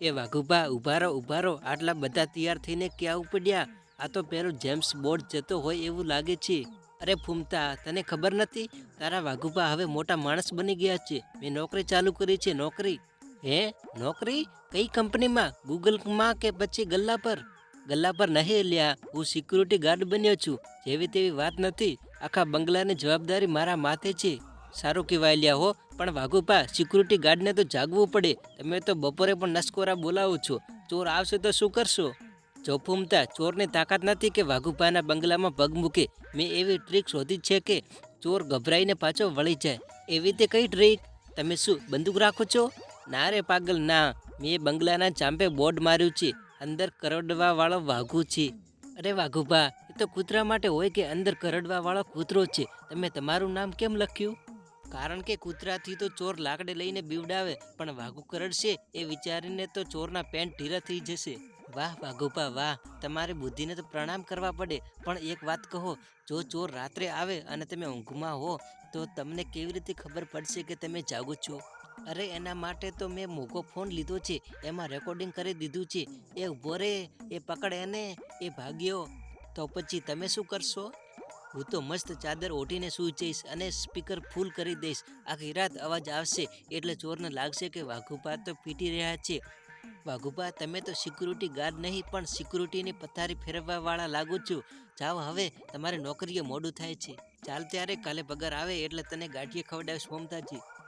એ વાઘુભા ઊભા રહો ઊભા રહો. આટલા બધા તૈયાર થઈને ક્યાં ઉપડ્યા? આ તો પેલો જેમ્સ બોર્ડ જતો હોય એવું લાગે છે. અરે ફૂમતા, તને ખબર નથી? તારા વાઘુભા હવે મોટા માણસ બની ગયા છે. મેં નોકરી ચાલુ કરી છે, નોકરી. હે? નોકરી? કઈ કંપનીમાં? ગૂગલમાં કે પછી ગલ્લા પર? ગલ્લા પર નહીં લ્યા. હું સિક્યુરિટી ગાર્ડ બન્યો છું. જેવી તેવી વાત નથી. આખા બંગલાની જવાબદારી મારા માથે છે. સારું કહેવાય લ્યા હો. પણ વાઘુભા સિક્યુરિટી ગાર્ડને તો જાગવું પડે. તમે તો બપોરે પણ નસકોરા બોલાવો છો. ચોર આવશે તો શું કરશો? જોફુમતા ચોરની તાકાત નથી કે વાઘુભાના બંગલામાં પગ મૂકે. મેં એવી ટ્રીક શોધી છે કે ચોર ગભરાઈને પાછો વળી જાય. એવી તે કઈ ટ્રીક તમે શું બંદૂક રાખો છો? ના રે પાગલ, ના. મેં બંગલાના ચાંપે બોર્ડ માર્યું છે. અંદર કરડવા વાળો વાઘુ છે. અરે વાઘુભા એ તો કૂતરા માટે હોય કે અંદર કરડવા વાળો કૂતરો છે? તમે તમારું નામ કેમ લખ્યું? કારણ કે કૂતરાથી તો ચોર લાકડે લઈને બીવડાવે, પણ વાઘુ કરડશે એ વિચારીને તો ચોરના પેન્ટ ઢીલા થઈ જશે. વાહ વાઘુભા વાહ, તમારી બુદ્ધિને તો પ્રણામ કરવા પડે. પણ એક વાત કહો, જો ચોર રાત્રે આવે અને તમે ઊંઘમાં હો, તો તમને કેવી રીતે ખબર પડશે કે તમે જાગો છો? અરે, એના માટે તો મેં મોગો ફોન લીધો છે. એમાં રેકોર્ડિંગ કરી દીધું છે. એ ઊભો રે, એ પકડ એને એ ભાગ્યો. તો પછી તમે શું કરશો? હું તો મસ્ત ચાદર ઓઢીને સૂઈ જઈશ અને સ્પીકર ફૂલ કરી દઈશ. આખી રાત અવાજ આવશે એટલે ચોરને લાગશે કે વાઘુભા તો પીટી રહ્યા છે. વાઘુભા તમે તો સિક્યુરિટી ગાર્ડ નહીં, પણ સિક્યુરિટીની પથારી ફેરવવાવાળા લાગુ છો. જાઓ હવે, તમારે નોકરીએ મોડું થાય છે. ચાલ ત્યારે કાલે પગાર આવે એટલે તને ગાંઠીએ ખવડાવીશ મમતાજી